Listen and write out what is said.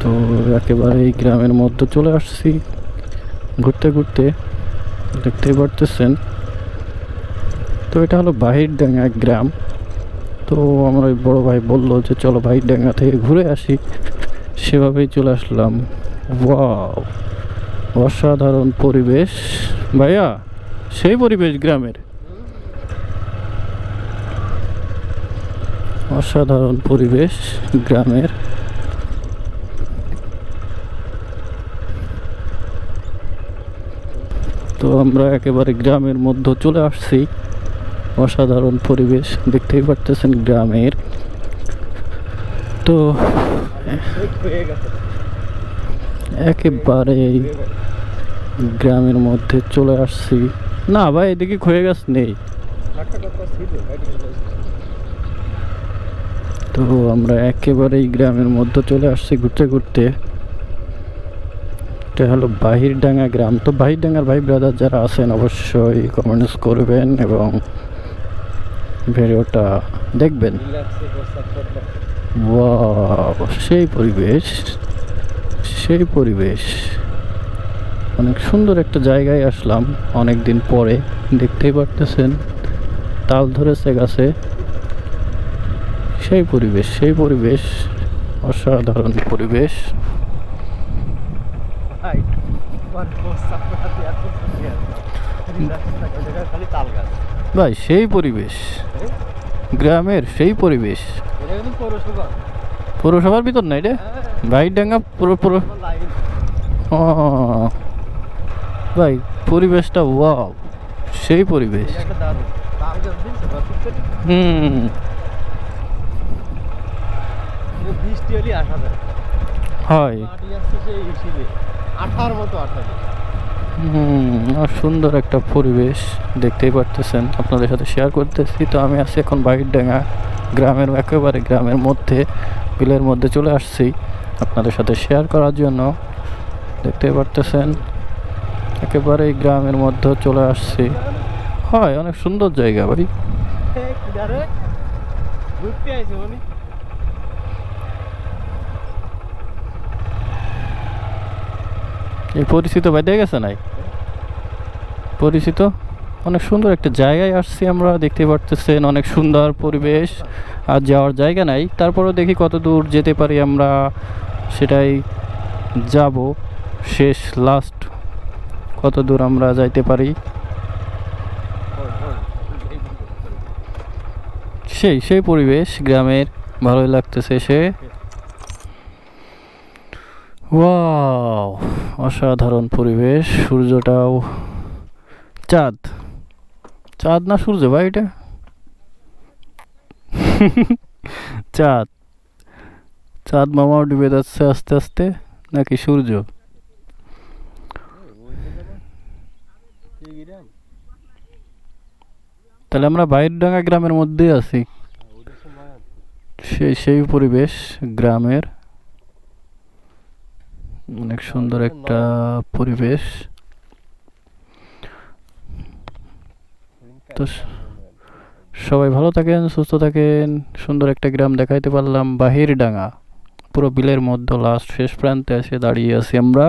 তো একেবারে এই গ্রামের মধ্যে চলে আসছি। ঘুরতে ঘুরতে দেখতেই পারতেছেন। তো এটা হলো বাহিরডাঙ্গা গ্রাম। তো আমার ওই বড় ভাই বলল যে, চলো বাহির বাহিরডাঙ্গা থেকে ঘুরে আসি। সেভাবেই চলে আসলাম। ওয়াও, অসাধারণ পরিবেশ। ভাইয়া, সেই পরিবেশ গ্রামের। অসাধারণ পরিবেশ গ্রামের। তো আমরা একেবারে গ্রামের মধ্যে চলে আসছি। অসাধারণ পরিবেশ, দেখতেই পারতেছেন গ্রামের। তো একেবারে গ্রামের মধ্যে চলে আসছি। না ভাই, এদিকে ক্ষয়ে গাছ নেই। তো আমরা একেবারেই গ্রামের মধ্যে চলে আসছি ঘুরতে ঘুরতে। এটা হলো বাহিরডাঙ্গা গ্রাম। তো বাহিরডাঙ্গার ভাই ব্রাদার যারা আছেন, অবশ্যই কমেন্টস করবেন এবং ভিডিওটা দেখবেন। সেই পরিবেশ সেই পরিবেশ। অনেক সুন্দর একটা জায়গায় আসলাম অনেক দিন পরে, দেখতেই পারতেছেন। তাল ধরেছে গাছে। সেই পরিবেশ সেই পরিবেশ, অসাধারণ পরিবেশ। গাছ ভাই সেই পরিবেশ। গ্রামের সেই পরিবেশ। পৌরসভার ভিতর নাই রে বাইরডাঙ্গা পুরো পুরো ও। ভাই পরিবেশটা ওয়াও। সেই পরিবেশ। হুম। হয়। আঠার মতো আঠা আর সুন্দর একটা পরিবেশ দেখতেই পারতেছেন। আপনাদের সাথে শেয়ার করতেছি। তো আমি আছি এখন বাইরডাঙ্গা গ্রামের একেবারে গ্রামের মধ্যে বিলের মধ্যে চলে আসছি আপনাদের সাথে শেয়ার করার জন্য। দেখতেই পারতেছেন একেবারে গ্রামের মধ্যে চলে আসছি। হয় অনেক সুন্দর জায়গা ভাই। এই পরিচিত ভাই দেখে গেছে নাই? পরিচিত? অনেক সুন্দর একটা জায়গায় আসছি আমরা, দেখতে পারতেছেন অনেক সুন্দর পরিবেশ, আর যাওয়ার জায়গা নাই। তারপরেও দেখি কত দূর যেতে পারি আমরা, সেটাই যাব। শেষ লাস্ট কত দূর আমরা যাইতে পারি? সেই সেই পরিবেশ, গ্রামের, ভালোই লাগতেছে সে। ওয়াও অসাধারণ পরিবেশ, সূর্যটাও চাঁদ। চাঁদ না সূর্য ভাই এটা? চাঁদ। চাঁদ মামাও ডুবে যাচ্ছে আস্তে আস্তে, নাকি সূর্য? তাহলে আমরা বাইরডাঙ্গা গ্রামের মধ্যে আছি। সেই সেই পরিবেশ, গ্রামের অনেক সুন্দর একটা পরিবেশ। তো সবাই ভালো থাকেন, সুস্থ থাকেন, সুন্দর একটা গ্রাম দেখাইতে পারলাম বাহির ডাঙ্গা পুরো বিলের মধ্যে লাস্ট শেষ প্রান্তে এসে দাঁড়িয়ে আছি আমরা।